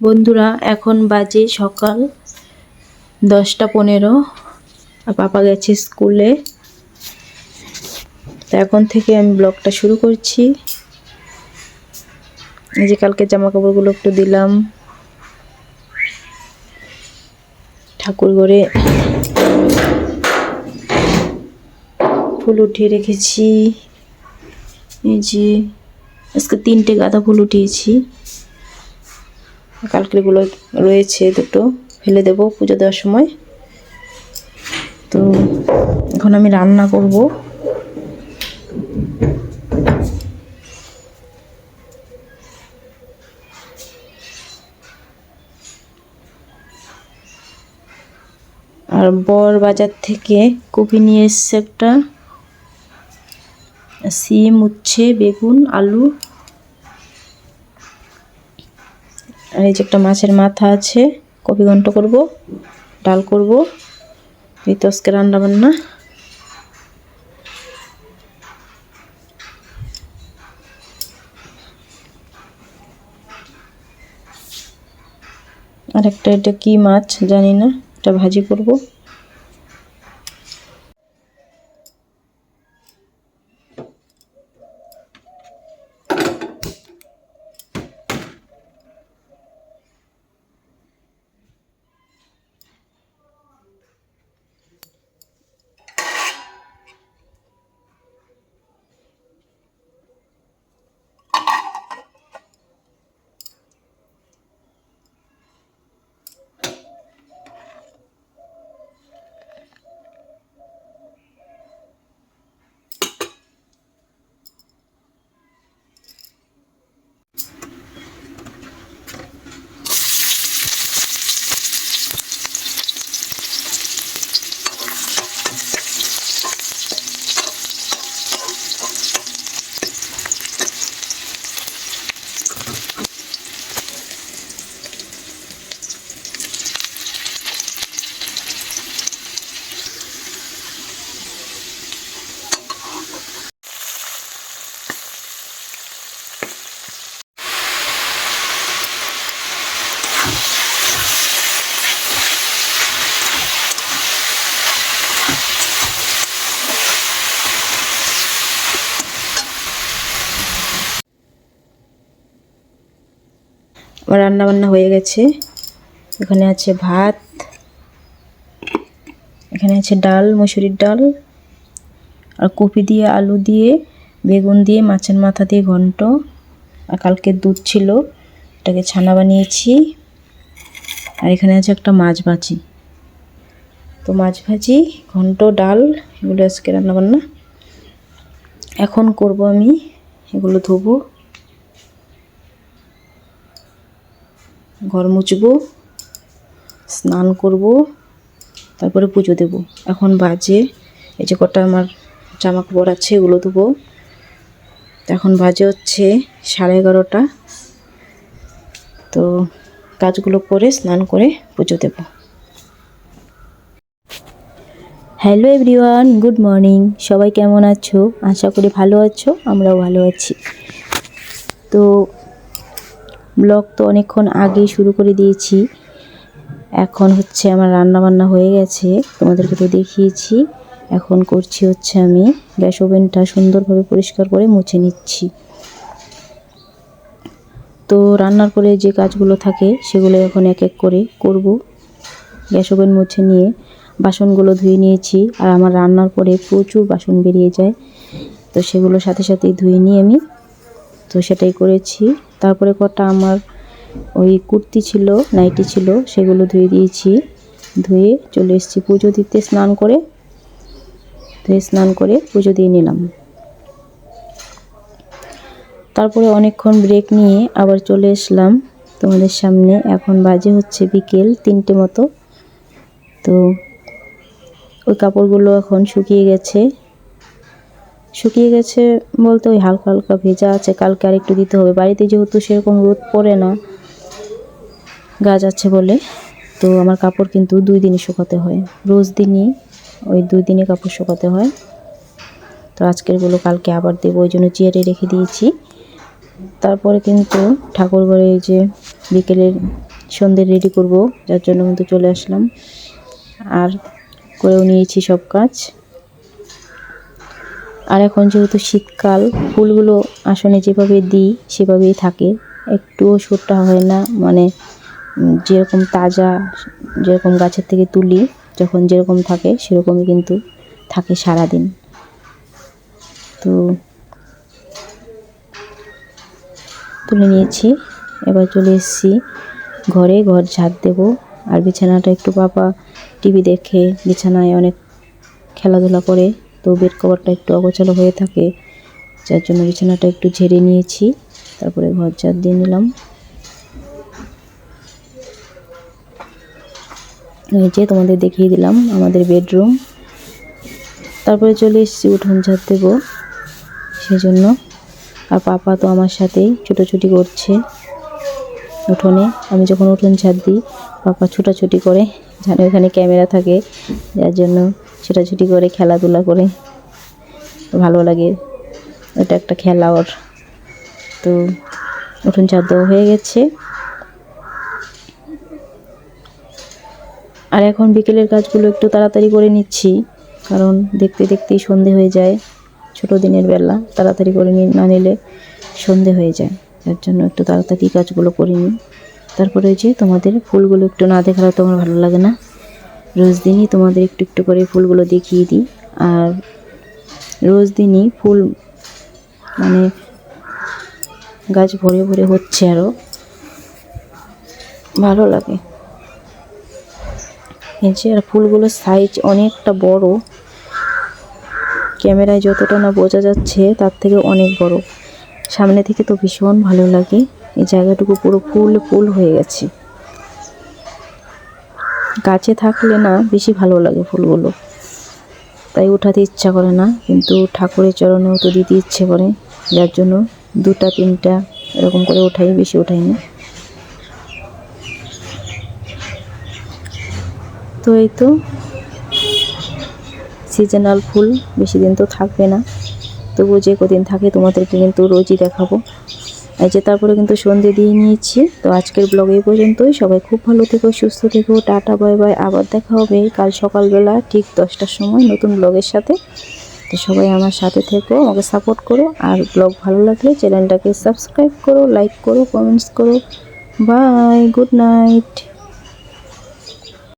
বন্ধুরা, এখন বাজে সকাল দশটা পনেরো। পাপা গেছে স্কুলে। তো এখন থেকে আমি ব্লগটা শুরু করছি। এই যে কালকে জামা কাপড়গুলো একটু দিলাম। ঠাকুর ঘরে ফুল উঠিয়ে রেখেছি। এই যে আজকে তিনটে গাঁদা ফুল উঠিয়েছি। কালকেগুলো রয়েছে দুটো, ফেলে দেবো পুজো দেওয়ার সময়। তো এখন আমি রান্না করব। আর বর বাজার থেকে কপি নিয়ে এসছে একটা। সিম, উচ্ছে, বেগুন, আলু। আর এই যে একটা মাছের মাথা আছে কপি ঘন্ট করব, ডাল করব। এই তো আজকে রান্না বান্না। আর একটা এটা কি মাছ জানি না, এটা ভাজি করব। আমার রান্না বান্না হয়ে গেছে। এখানে আছে ভাত, এখানে আছে ডাল, মসুরির ডাল, আর কপি দিয়ে আলু দিয়ে, বেগুন দিয়ে, মাছের মাথা দিয়ে ঘন্ট, আর কালকে দুধ ছিল, এটাকে ছানা বানিয়েছি। আর এখানে আছে একটা মাছ ভাজি। তো মাছ ভাজি, ঘন্ট, ডাল, এগুলো আজকে রান্নাবান্না। এখন করব আমি, এগুলো ধোবো। ঘর মুছবো, স্নান করব, তারপরে পুজো দেব। এখন বাজে, এই যে কটা আমার জামা কাপড় আছে এগুলো দেবো এখন বাজে হচ্ছে সাড়ে এগারোটা। তো কাজগুলো করে, স্নান করে পুজো দেব। Hello everyone, good morning. সবাই কেমন আছো? আশা করি ভালো আছো, আমরাও ভালো আছি। তো ব্লগ তো অনেকক্ষণ আগেই শুরু করে দিয়েছি। এখন হচ্ছে আমার রান্না বান্না হয়ে গেছে, তোমাদেরকে তো দেখিয়েছি। এখন করছি হচ্ছে আমি গ্যাস ওভেনটা সুন্দরভাবে পরিষ্কার করে মুছে নিচ্ছি। তো রান্নার পরে যে কাজগুলো থাকে সেগুলো এখন এক এক করে করব। গ্যাস ওভেন মুছে নিয়ে বাসনগুলো ধুয়ে নিয়েছি আর আমার রান্নার পরে প্রচুর বাসন বেরিয়ে যায়। তো সেগুলো সাথে সাথেই ধুয়ে নিয়ে আমি তো সেটাই করেছি। তারপরে কটা আমার ওই কুর্তি ছিল, নাইটি ছিল, সেগুলো ধুয়ে দিয়েছি। ধুয়ে চলে এসেছি পুজো দিতে স্নান করে। ধুয়ে স্নান করে পুজো দিয়ে নিলাম। তারপরে অনেকক্ষণ ব্রেক নিয়ে আবার চলে এসলাম তোমাদের সামনে। এখন বাজে হচ্ছে বিকেল তিনটে মতো। তো ওই কাপড়গুলো এখন শুকিয়ে গেছে। শুকিয়ে গেছে বলতে ওই হালকা হালকা ভেজা আছে, কালকে আর একটু দিতে হবে। বাড়িতে যেহেতু সেরকম রোদ পড়ে না, গাছ আছে বলে, তো আমার কাপড় কিন্তু দুই দিনই শুকাতে হয়। রোজ দিনই ওই দুই দিনে কাপড় শুকাতে হয়। তো আজকেরগুলো কালকে আবার দেবো, ওই জন্য চেয়ারে রেখে দিয়েছি। তারপরে কিন্তু ঠাকুর ঘরে এই যে বিকেলের সন্ধে রেডি করব, যার জন্য কিন্তু চলে আসলাম। আর করেও নিয়েছি সব কাজ। আর এখন যেহেতু শীতকাল, ফুলগুলো আসনে যেভাবে দিই, সেভাবেই থাকে। একটুও সুরটা হয় না মানে যেরকম তাজা, যেরকম গাছের থেকে তুলি, যখন যেরকম থাকে, সেরকমই কিন্তু থাকে সারাদিন। তো, তুলে নিয়েছি। এবার চলে এসেছি ঘরে, ঘর ঝাড় দেবো। আর বিছানাটা একটু বাবা টিভি দেখে, বিছানায় অনেক খেলাধুলা করে। তো বেড কভারটা একটু অগোছালো হয়ে থাকে, যার জন্য বিছানাটা একটু ঝেড়ে নিয়েছি। তারপরে ঘর ঝাড় দিয়ে নিলাম। যে তোমাদের দেখিয়ে দিলাম আমাদের বেডরুম। তারপরে চলে এসেছি উঠোন ঝাড় দেবো সেজন্য। আর পাপা তো আমার সাথেই ছুটোছুটি করছে উঠোনে। আমি যখন উঠোন ঝাড় দিই, পাপা ছুটাছুটি করে ওখানে ক্যামেরা থাকে, যার জন্য ছুটাছুটি করে, খেলাধুলা করে। ভালো লাগে। এটা একটা খেলা ওর। তো উঠোন দেওয়া হয়ে গেছে। আর এখন বিকেলের কাজগুলো একটু তাড়াতাড়ি করে নিচ্ছি, কারণ দেখতে দেখতেই সন্ধে হয়ে যায়। ছোট দিনের বেলা, তাড়াতাড়ি করে নি- নিলে সন্ধে হয়ে যায়। যার জন্য একটু তাড়াতাড়ি কাজগুলো করে নিই। তারপরে যে তোমাদের ফুলগুলো একটু না দেখালে তো আমার ভালো লাগে না। রোজ দিনই তোমাদের একটু একটু করে ফুলগুলো দেখিয়ে দিই। আর রোজ দিনই ফুল মানে গাছ ভরে ভরে হচ্ছে আরও ভালো লাগে। এই আর ফুলগুলোর সাইজ অনেকটা বড়। ক্যামেরায় যতটা না বোঝা যাচ্ছে, তার থেকে অনেক বড়। সামনে থেকে তো ভীষণ ভালো লাগে। এই জায়গাটুকু পুরো ফুল ফুল হয়ে গেছে। গাছে থাকলে না বেশি ভালো লাগে ফুলগুলো। তাই উঠাতে ইচ্ছা করে না, কিন্তু ঠাকুরের চরণেও তো দিতে ইচ্ছে করে। যার জন্য দুটা, তিনটা এরকম করে ওঠাই বেশি ওঠাই না। তো এই তো সিজনাল ফুল, বেশি দিন তো থাকবে না। তবুও যে কদিন থাকে তোমাদেরকে কিন্তু রোজই দেখাবো। এই যে তারপরে কিন্তু সন্ধে দিয়ে নিয়েছি। তো আজকের ব্লগ এই পর্যন্তই। সবাই খুব ভালো থেকো, সুস্থ থেকো। Tata, bye bye. আবার দেখা হবে কাল সকালবেলা ঠিক দশটার সময় নতুন ব্লগের সাথে। তো সবাই আমার সাথে থেকো, আমাকে সাপোর্ট করো। আর ব্লগ ভালো লাগলে চ্যানেলটাকে সাবস্ক্রাইব করো লাইক করো কমেন্টস করো। Bye good night